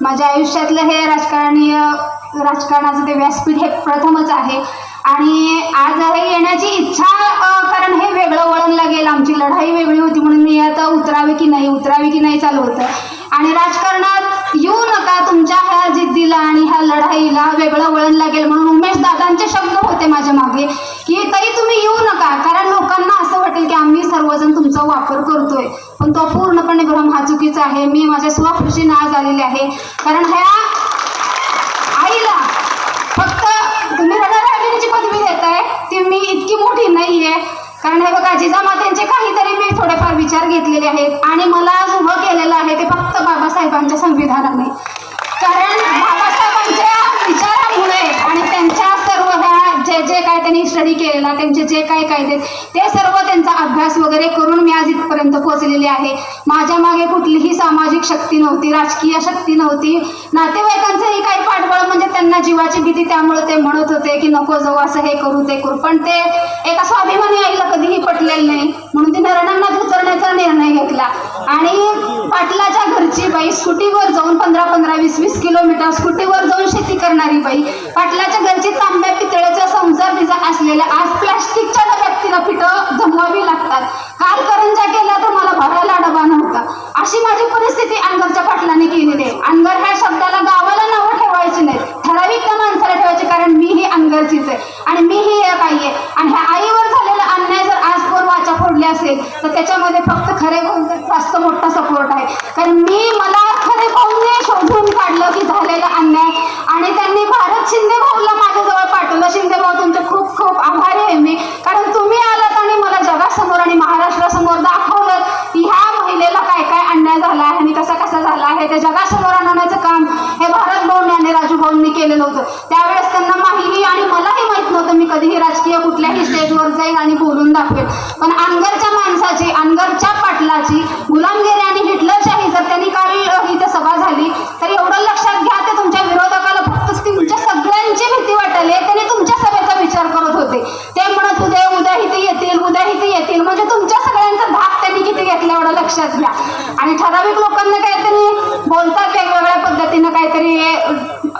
माझ्या आयुष्यातलं हे राजकारणीय राजकारणाचं ते व्यासपीठ हे प्रथमच आहे. आणि आज हे येण्याची इच्छा कारण हे वेगळं वळण लागेल. आमची लढाई वेगळी होती म्हणून मी आता उतरावे की नाही उतरावे की नाही चालू होतं. आणि राजकारणात येऊ नका तुमच्या ह्या जिद्दीला आणि ह्या लढाईला वेगळं वळण लागेल म्हणून उमेश दादांचे शब्द होते माझ्या मागे की तरी तुम्ही येऊ नका कारण लोकांना असं वाटेल की आम्ही सर्वजण तुमचा वापर करतोय. भ्रम हा चुकीचा आहे. मी माझ्या स्वखुशीने आज आलेले आहे. कारण ह्या आईला फक्त तुम्ही रडारागिणीची पदवी देताय ती मी इतकी मोठी नाहीये. कारण हे बघा जिजामात्यांचे काहीतरी मी थोडेफार विचार घेतलेले आहेत. आणि मला आज उभं केलेलं आहे ते फक्त बाबासाहेबांच्या संविधानाने. कारण बाबासाहेबांच्या विचारामुळे आणि त्यांच्या सर्व ह्या जे जे काय त्यांनी स्टडी केलेला त्यांचे जे काय कायदे ते सर्व त्यांचा अभ्यास वगैरे करून मी आज इथपर्यंत पोहोचलेली आहे. माझ्या मागे कुठलीही सामाजिक शक्ती नव्हती राजकीय शक्ती नव्हती. नातेवाईकांचंही काही पाठबळ म्हणजे त्यांना जीवाची भीती त्यामुळे ते म्हणत होते की नको जाऊ असं हे करू ते करू. पण ते एका स्वाभिमानी आईला कधीही पटलेलं नाही. म्हणून तिने रणांगणात उतरण्याचा निर्णय घेतला. आणि पाटलाच्या घरची बाई स्कुटीवर जाऊन पंधरा पंधरा वीस वीस किलोमीटर स्कुटीवर जाऊन शेती करणारी बाई पाटलाच्या घरची तांब्या पितळेचा संसार तिचा असलेल्या आज प्लॅस्टिकच्या डब्यात तिला पिठं जमवावी लागतात. काल करंजा केला तर मला भरायला डबा नव्हता. अशी माझी परिस्थिती अंगरच्या पाटलाने केलेली आहे अंगर ह्या शब्दाला गावाला नावं ठेवायची नाही ठराविक त्या माणसाला ठेवायची कारण मी ही अंगरचीच आहे. आणि मी ही एक आई आहे. आणि ह्या आईवर झालेला अन्याय जर आज कोण वाचा फोडली असेल तर त्याच्यामध्ये फक्त खरे जास्त मोठा सपोर्ट आहे. कारण मी मला खरे पाहुणे शोधून काढलं की झालं अन्याय आणि त्यांनी भारत शिंदे भाऊला माझ्याजवळ पाठवलं शिंदे भाऊ तुमचे खूप खूप आभारी आहे मी कारण तुम्ही आलात आणि मला जगासमोर आणि महाराष्ट्रासमोर दाखवलं की ह्या महिलेला काय काय अन्याय झाला आहे आणि कसा कसा झाला आहे ते जगासमोर आणण्याचं काम हे भारत भाऊंनी आणि राजू नव्हतं. त्यावेळेस त्यांना माहिती आणि मलाही माहीत नव्हतं. मी कधीही राजकीय कुठल्याही स्टेजवर जाईल आणि बोलून दाखवेल पण अनगरच्या माणसाची अनगरच्या पाटलाची गुलामगिरी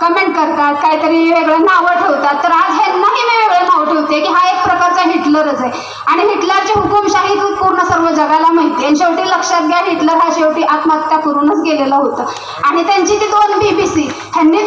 कमेंट करतात काहीतरी वेगळं नावं ठेवतात. तर आज ह्यांनाही मी वेगळं नाव ठेवते की हा एक प्रकारचा हिटलरच आहे. आणि हिटलरची हुकुमशाही पूर्ण सर्व जगाला माहिती आणि शेवटी लक्षात घ्या हिटलर हा शेवटी आत्महत्या करूनच गेलेला होता. आणि त्यांची ती दोन बीबीसी ह्यांनी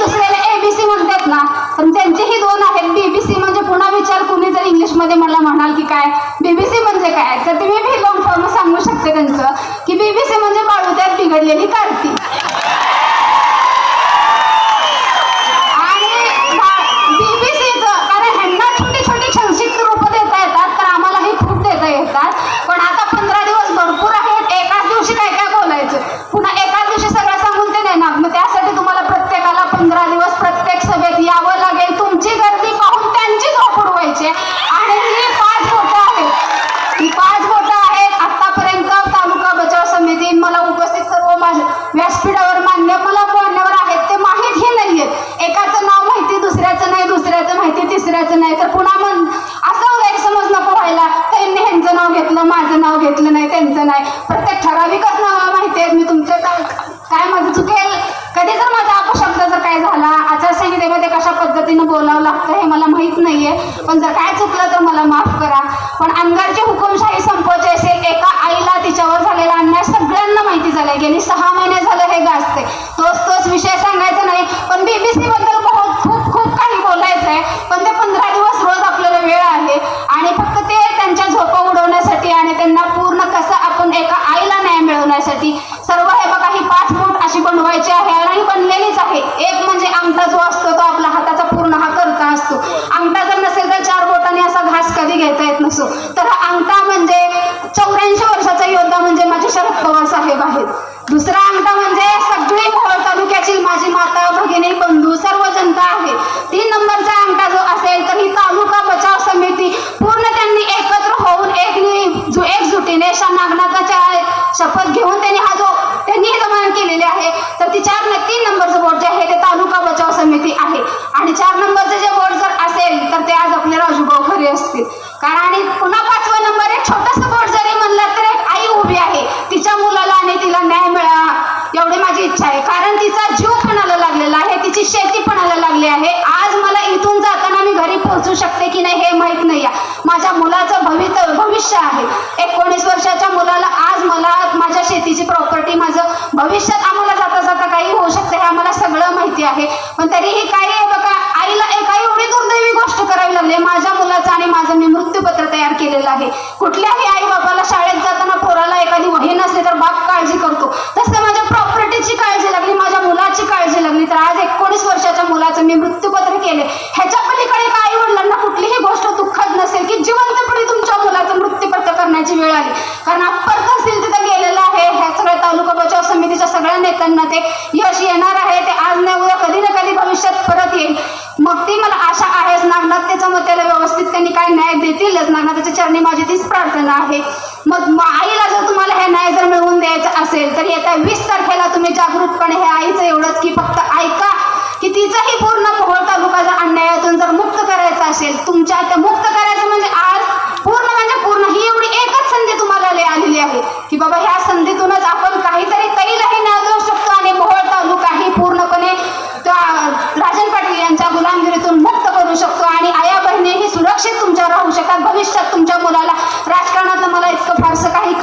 पण जर काय चुकलं तर मला माफ करा. पण अंगारची हुकुमशाही संपवायची असेल एका आईला तिच्यावर झालेला अन्याय सगळ्यांना माहिती झालाय. गेली सहा महिने झालं हे गाजते तोच तोच विषय सांगायचा नाही पण बीबीसी बद्दल बहुत खूप खूप काही बोलायचं आहे पण ते पंधरा दिवस रोज आपल्याला वेळ आहे आणि फक्त ते त्यांच्या झोपा उडवण्यासाठी आणि त्यांना पूर्ण कसं आपण एका आईला न्याय मिळवण्यासाठी सर्व हे बघा ही पाच बोट अशी बनवायची आहे आणि बनलेलीच आहे एक म्हणजे अंगठा जो असतो तो आपला हाताचा पूर्ण हा करता असतो अंगठा जर नसेल तर चार बोटाने असा घास कधी घेता येत नसतो तर हा अंगठा म्हणजे चौऱ्याऐंशी वर्षाचा योद्धा म्हणजे माझे शरद पवार साहेब आहेत दुसरा अंगठा म्हणजे सगळी मोहोळ तालुक्याची माझी माता भगिनी बंधू सर्व जनता आहे तीन नंबरचा अंगठा जो असेल तर ही तालुका बचाव समिती पूर्ण त्यांनी एकत्र होऊन एक नि- जु- एकजुटीने शा नागनाथाच्या शपथ घेऊन त्यांनी हा जो त्यांनी हे जमान केलेले आहे तर ती चार न- तीन नंबरचं बोर्ड जे आहे ते तालुका बचाव समिती आहे आणि चार नंबरचं जे बोर्ड जर असेल तर ते आज आपले राजूभाऊ खरे असतील. कारण आणि पुन्हा पाचवा नंबर एक छोटंसं बोर्ड जरी म्हणलं तर एक आई उभी आहे. तिच्या मुलाला आणि तिला न्याय मिळा एवढी माझी इच्छा आहे. कारण तिचा जीव पणाला लागलेला आहे? तिची शेती पणाला लागली आहे? आज मला इथून जाताना मी घरी पोहोचू शकते की नाही हे माहीत नाही आहे माझ्या मुलाचं भवित भविष्य आहे. एकोणीस वर्षाच्या मुलाला आज मला माझ्या शेतीची प्रॉपर्टी माझं भविष्यात आम्हाला जाता जाता काही होऊ शकतं हे आम्हाला सगळं माहिती आहे. पण तरीही काही आहे बघा आईला एका एवढी दुर्दैवी गोष्ट माझ्या मुलाचं आणि माझं मी मृत्यूपत्र तयार केलेलं आहे. कुठल्याही आई बाबाला शाळेत जाताना पोराला एखादी वही नसली तर बाप काळजी करतो. तसं माझ्या प्रॉपर्टीची काळजी लागली माझ्या मुलाची काळजी लागली. तर आज एकोणीस वर्षाच्या मुलाचं मी मृत्यूपत्र केले. ह्याच्या पलीकडे का आई वडिलांना कुठलीही गोष्ट दुःखद नसेल की जिवंतपणे तुमच्या मुलाचं मृत्यूपत्र करण्याची वेळ आली. कारण अप्पर तहसील तिथं गेलेलं आहे. ह्या सगळ्या तालुका बचाव समितीच्या सगळ्या नेत्यांना ते यश येणार आहे. ते आज नाही उद्या कधी ना कधी भविष्यात परत येईल. मग ती मला आशा आहेच नागनाथ त्याच्या मग त्याला व्यवस्थित त्यांनी काय न्याय देतीलच नागनाथाच्या चरणी माझी तीच प्रार्थना आहे. मग आईला जर तुम्हाला हे न्याय जर मिळवून द्यायचं असेल तर येत्या वीस तारखेला तुम्ही जागृतपणे हे आईचं एवढंच की फक्त ऐका की तिचाही पूर्ण मोहोळ तालुका जर अन्यायातून जर मुक्त करायचा असेल तुमच्या त्या मुक्त करायचं म्हणजे आज पूर्ण म्हणजे पूर्ण ही एवढी एकच संधी तुम्हाला लय आलेली आहे की बाबा ह्या संधीतूनच आपण काहीतरी तैलही न्याय देऊ शकतो आणि मोहोळ तालुका ही पूर्णपणे त्या राजन पाटील यांच्या गुलामगिरीतून मुक्त करू शकतो आणि आया बहिणी ही सुरक्षित तुमच्या राहू शकतात भविष्यात तुमच्या मुलाला राजकारणातलं मला इतकं फारसं काही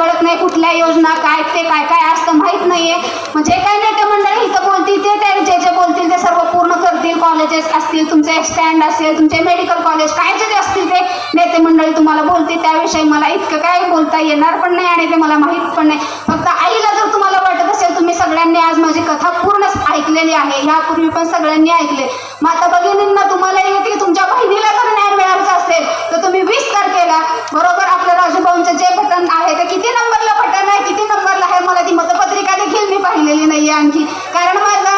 कुठल्या योजना काय ते काय काय असतं माहीत नाहीये. म्हणजे काय नेते मंडळी इथं बोलतील ते ते जे जे बोलतील ते सर्व पूर्ण करतील. कॉलेजेस असतील तुमचे स्टँड असेल तुमचे मेडिकल कॉलेज काय जे असतील ते नेते मंडळी तुम्हाला बोलतील. त्याविषयी मला इतकं काय बोलता येणार पण नाही आणि ते मला माहीत पण नाही. फक्त आईला जर तुम्हाला वाटत असेल तुम्ही सगळ्यांनी आज माझी कथा पूर्ण ऐकलेली आहे. यापूर्वी पण सगळ्यांनी ऐकले. माता भगिनींना तुम्हाला येते तुमच्या बहिणीला जर न्याय मिळायचा असेल. तर तुम्ही वीस तारखेला बरोबर आपल्या राजूभाऊंचं जे बटन आहे ते किती नंबरला बटन आहे किती नंबरला आहे मला ती मतपत्रिका देखील मी पाहिलेली नाहीये आणखी कारण माझा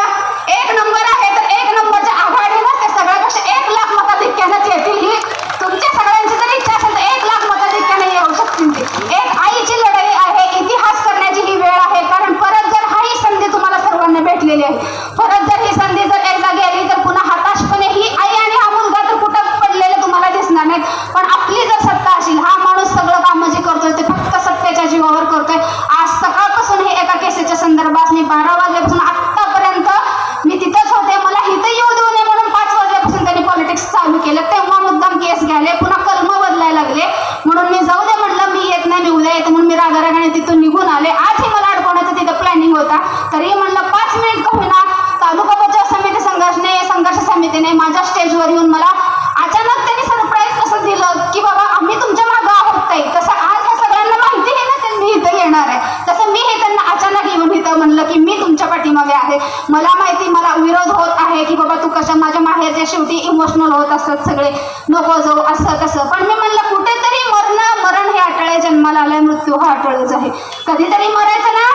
एक नंबर आहे तर एक नंबरच्या आघाडीनं ते सगळ्यापेक्षा एक लाख मताधिक्यानंच येतील ही तुमच्या सगळ्यांची जर इच्छा असेल तर एक लाख मताधिक्याने येऊ शकतील ते एक आईची लढाई आहे इतिहास करण्याची ही वेळ आहे कारण परत जर हा ही संधी तुम्हाला सर्वांना भेटलेली आहे परत जर ही संधी जर एकदा गेली तर पुन्हा हताशपणे ही आई आणि हा मुलगा तर कुठं पडलेले तुम्हाला दिसणार नाहीत पण आपली जर सत्ता असेल हा माणूस सगळं कामं जे करतोय ते फक्त सत्तेच्या जीवावर करतोय आज सकाळपासून हे एका केसेच्या संदर्भात मी बारा वाजल्यापासून आत्तापर्यंत मी तिथंच होते मला इथं येऊ देऊ नये म्हणून पाच वाजल्यापासून त्यांनी पॉलिटिक्स चालू केलं तेव्हा मुद्दाम केस घ्यायले पुन्हा कलम बदलायला लागले म्हणून मी जाऊ दे म्हणलं मी येत नाही मी उद्या येते म्हणून मी रागारागाने तिथून निघून आले आजही मला अडकवण्याचं तिथं प्लॅनिंग होता तरी म्हणलं पाच मिनिट का होईना तालुका बचाव समिती संघर्षने माहिती नाही माझ्या स्टेजवर येऊन मला अचानक त्यांनी सरप्राईज कसं दिलं की बाबा आम्ही तुमच्या मागं आहोत ताई. तसं आज ह्या सगळ्यांना माहिती आहे ते मी इथं येणार आहे. तसं मी हे त्यांना अचानक येऊन इथं म्हणलं की मी तुमच्या पाठीमागे आहे. मला माहिती मला विरोध होत आहे की बाबा तू कशा माझ्या माहेरच्या शेवटी इमोशनल होत असतात सगळे नको जाऊ असं तसं. पण मी म्हणलं कुठेतरी मरण मरण हे आटळे जन्माला आलाय मृत्यू हा आटळच आहे. कधीतरी मरायचं ना?